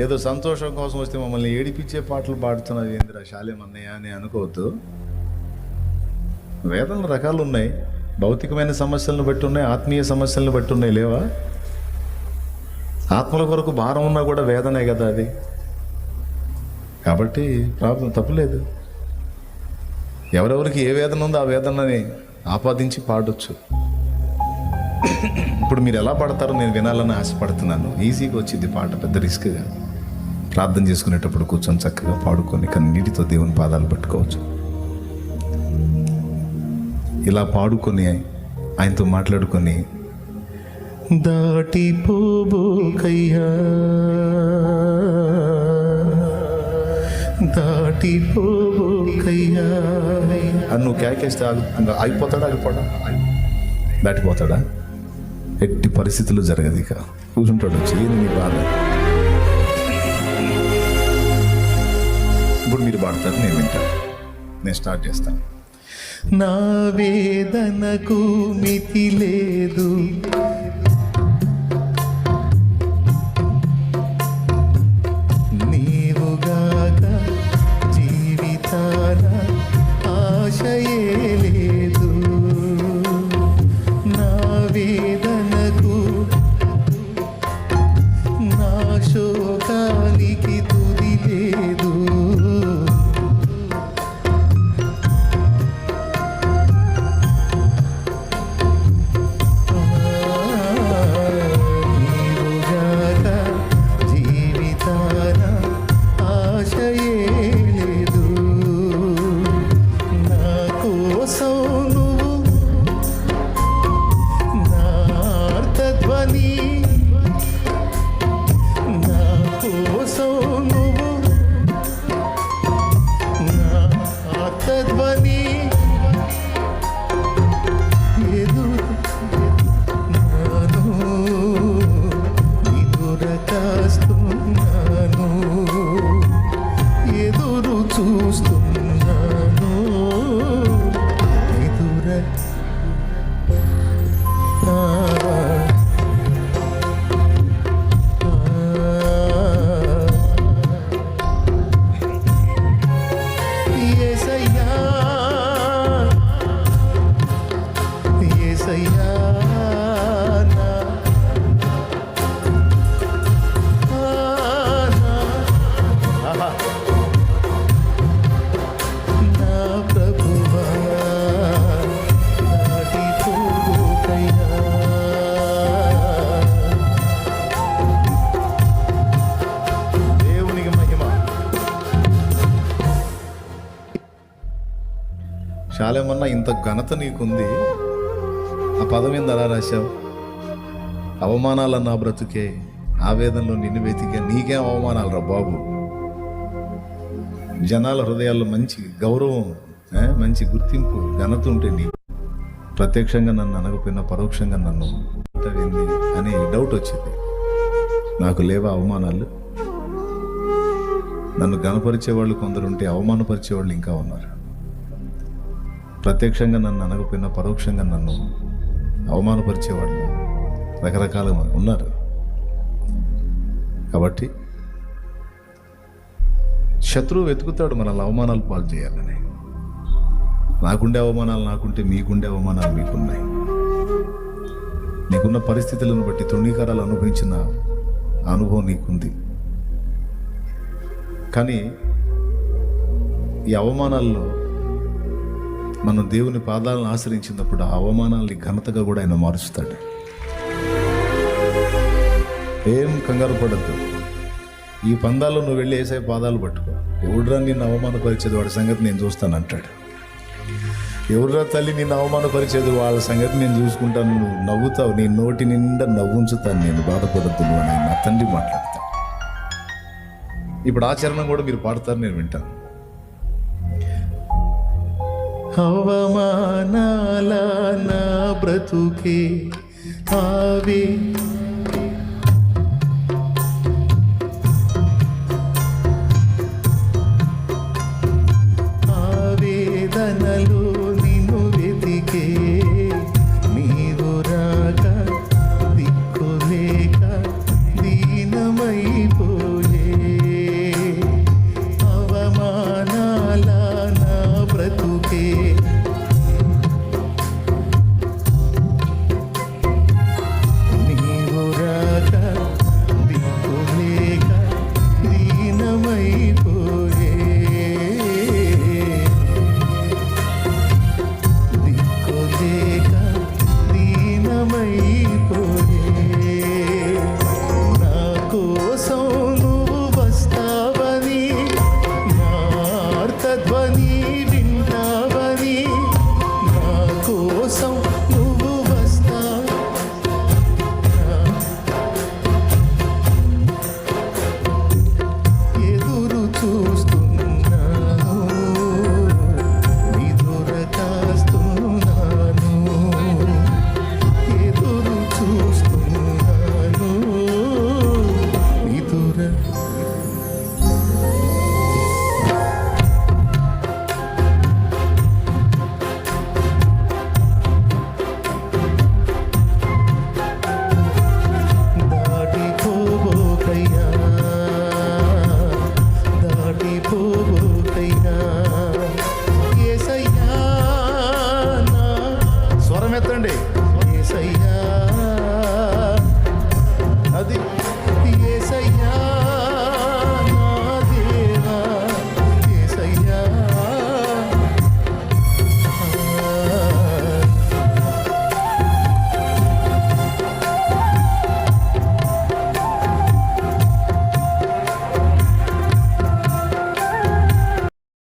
ఏదో సంతోషం కోసం వస్తే మమ్మల్ని ఏడిపించే పాటలు పాడుతున్నది ఏందిరా శాలేం అన్నయ్య అని అనుకోవద్దు. వేదన రకాలు ఉన్నాయి. భౌతికమైన సమస్యలను బట్టి ఉన్నాయి ఆత్మీయ సమస్యలను బట్టి ఉన్నాయి లేవా? ఆత్మల కొరకు భారం ఉన్నా కూడా వేదనే కదా అది. కాబట్టి ప్రాబ్లం తప్పులేదు. ఎవరెవరికి ఏ వేదన ఉందో ఆ వేదనని ఆపాదించి పాడొచ్చు. ఇప్పుడు మీరు ఎలా పాడతారో నేను వినాలని ఆశపడుతున్నాను. ఈజీగా వచ్చింది పాట పెద్ద రిస్క్గా. ప్రార్థన చేసుకునేటప్పుడు కూర్చొని చక్కగా పాడుకొని కన్నీటితో దేవుని పాదాలు పట్టుకోవచ్చు. ఇలా పాడుకొని ఆయనతో మాట్లాడుకొని దాటిపోబోకయ్యా దాటిపోబోకయ్యా అని నువ్వు కేకేస్తే అయిపోతాడా ఇంకా ఆగిపోడా? దాటిపోతాడా? ఎట్టి పరిస్థితులు జరగదు ఇక. కూర్చుంటాడు వచ్చి నీ బాధ? మీరు పాడతారు నేను వింటాను నేను స్టార్ట్ చేస్తాను నా వేదనకు మితి లేదు. నీవుగాక జీవితాన ఆశయే లేదు. నా వేదనకు నా శోక చాలేమన్నా ఇంత ఘనత నీకుంది? ఆ పదం ఏంది అలా రాశావు? అవమానాల నా బ్రతుకే ఆవేదనలో నిన్ను వెతికే నీకేం అవమానాలు రా బాబు? జనాల హృదయాల్లో మంచి గౌరవం మంచి గుర్తింపు ఘనత ఉంటే నీ ప్రత్యక్షంగా నన్ను అనకపోయినా పరోక్షంగా నన్ను ఏంది అనే డౌట్ వచ్చింది. నాకు లేవా అవమానాలు? నన్ను ఘనపరిచే వాళ్ళు కొందరుంటే అవమానపరిచే వాళ్ళు ఇంకా ఉన్నారు. ప్రత్యక్షంగా నన్ను అనకపోయినా పరోక్షంగా నన్ను అవమానపరిచేవాళ్ళు రకరకాల ఉన్నారు. కాబట్టి శత్రువు వెతుకుతాడు మనల్ని అవమానాలు పాలు చేయాలని. నాకుండే అవమానాలు నాకుంటే మీకుండే అవమానాలు మీకున్నాయి. నీకున్న పరిస్థితులను బట్టి తృణీకారాలు అనుభవించిన అనుభవం నీకుంది. కానీ ఈ అవమానాల్లో మనం దేవుని పాదాలను ఆశ్రయించినప్పుడు ఆ అవమానాల్ని ఘనతగా కూడా ఆయన మారుస్తాడు. ఏం కంగారు పడద్దు. ఈ పందాల్లో నువ్వు వెళ్ళి వేసే పాదాలు పట్టుకో. ఎవడురా నిన్ను అవమానపరిచేది వాడి సంగతి నేను చూస్తాను అంటాడు. ఎవరురా తల్లి నిన్ను అవమానపరిచేది వాళ్ళ సంగతి నేను చూసుకుంటాను. నువ్వు నవ్వుతావు. నీ నోటి నిండా నవ్వుంచుతాను. నేను బాధపడద్దు నువ్వు అని నా తండ్రి మాట్లాడతాను ఇప్పుడు ఆచరణ కూడా మీరు పాడతారు నేను వింటాను. అవమానాల నా బ్రతుకే. ఆవే యేసయ్యా